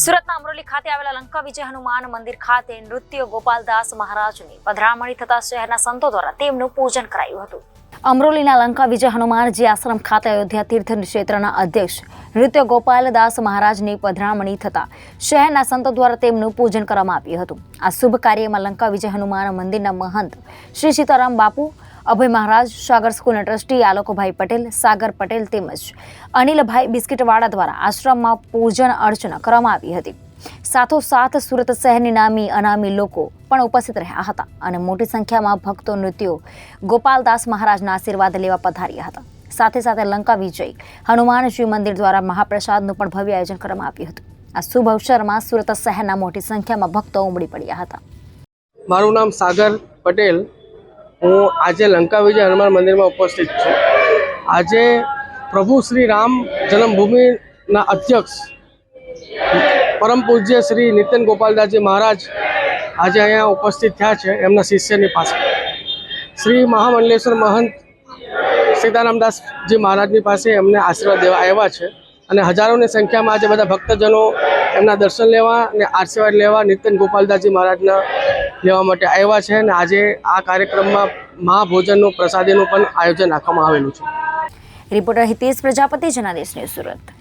સુરતના અમરોલી ખાતે આવેલા લંકા વિજય હનુમાન મંદિર ખાતે નૃત્ય ગોપાલદાસ મહારાજની પધરામણી થતા શહેરના સંતો દ્વારા તેમનું પૂજન કરાયું હતું. અમરોલીના લંકા વિજય હનુમાનજી આશ્રમ ખાતે અયોધ્યા તીર્થ ક્ષેત્રના અધ્યક્ષ નૃત્ય ગોપાલદાસ મહારાજની પધરામણી થતા શહેરના સંતો દ્વારા તેમનું પૂજન કરવામાં આવ્યું હતું. આ શુભ કાર્યમાં લંકા વિજય હનુમાન મંદિરના મહંત શ્રી સીતારામ બાપુ અભય મહારાજ, સાગર સ્કૂલના ટ્રસ્ટી આલોકભાઈ પટેલ, સાગર પટેલ તેમજ અનિલભાઈ બિસ્કિટવાડા દ્વારા આશ્રમમાં પૂજન અર્ચના કરવામાં આવી હતી. સાથોસાથ સુરત શહેરની નામી અનામી લોકો પણ ઉપસ્થિત રહ્યા હતા અને મોટી સંખ્યામાં ભક્તો નૃત્યો ગોપાલદાસ મહારાજના આશીર્વાદ લેવા પધાર્યા હતા. સાથે સાથે લંકા વિજય હનુમાનજી મંદિર દ્વારા મહાપ્રસાદનું પણ ભવ્ય આયોજન કરવામાં આવ્યું હતું. આ શુભ અવસરમાં સુરત શહેરના મોટી સંખ્યામાં ભક્તો ઉમડી પડ્યા હતા. મારું નામ સાગર પટેલ હું આજે લંકા વિજય હનુમાન મંદિરમાં ઉપસ્થિત છું. આજે પ્રભુ શ્રી રામ જન્મભૂમિના અધ્યક્ષ પરમ પૂજ્ય શ્રી નિતિન ગોપાલદાસજી મહારાજ આજે અહીંયા ઉપસ્થિત થયા છે, એમના શિષ્યની પાસે. શ્રી મહામંડલેશ્વર મહંત સીતારામદાસજી મહારાજની પાસે એમને આશીર્વાદ દેવા આવ્યા છે અને હજારોની સંખ્યામાં આજે બધા ભક્તજનો એમના દર્શન લેવા અને આશીર્વાદ લેવા નિતિન ગોપાલદાસજી મહારાજના લેવા માટે આવ્યા છે અને આજે આ કાર્યક્રમમાં મહાભોજનનું પ્રસાદીનું પણ આયોજન રાખવામાં આવેલું છે. Reporter Hitesh Prajapati Janadesh news Surat.